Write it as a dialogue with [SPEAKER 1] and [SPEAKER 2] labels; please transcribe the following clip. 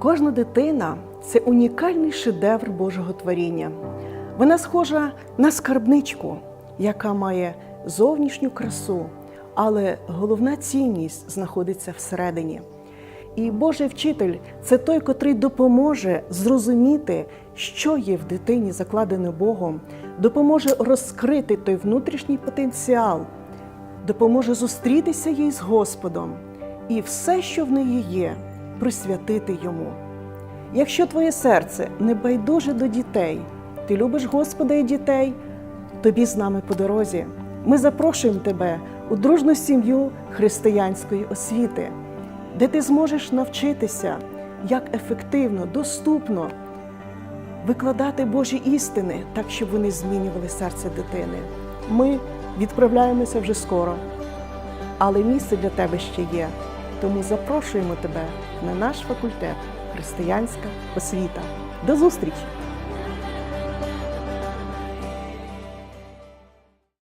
[SPEAKER 1] Кожна дитина це унікальний шедевр Божого творіння. Вона схожа на скарбничку, яка має зовнішню красу, але головна цінність знаходиться всередині. І Божий вчитель це той, котрий допоможе зрозуміти, що є в дитині закладене Богом, допоможе розкрити той внутрішній потенціал, допоможе зустрітися їй з Господом і все, що в неї є, присвятити йому. Якщо твоє серце не байдуже до дітей, ти любиш Господа і дітей, тобі з нами по дорозі. Ми запрошуємо тебе у дружну сім'ю християнської освіти, де ти зможеш навчитися, як ефективно, доступно викладати Божі істини, так, щоб вони змінювали серце дитини. Ми відправляємося вже скоро, але місце для тебе ще є. Тому запрошуємо тебе на наш факультет Християнська освіта. До зустрічі!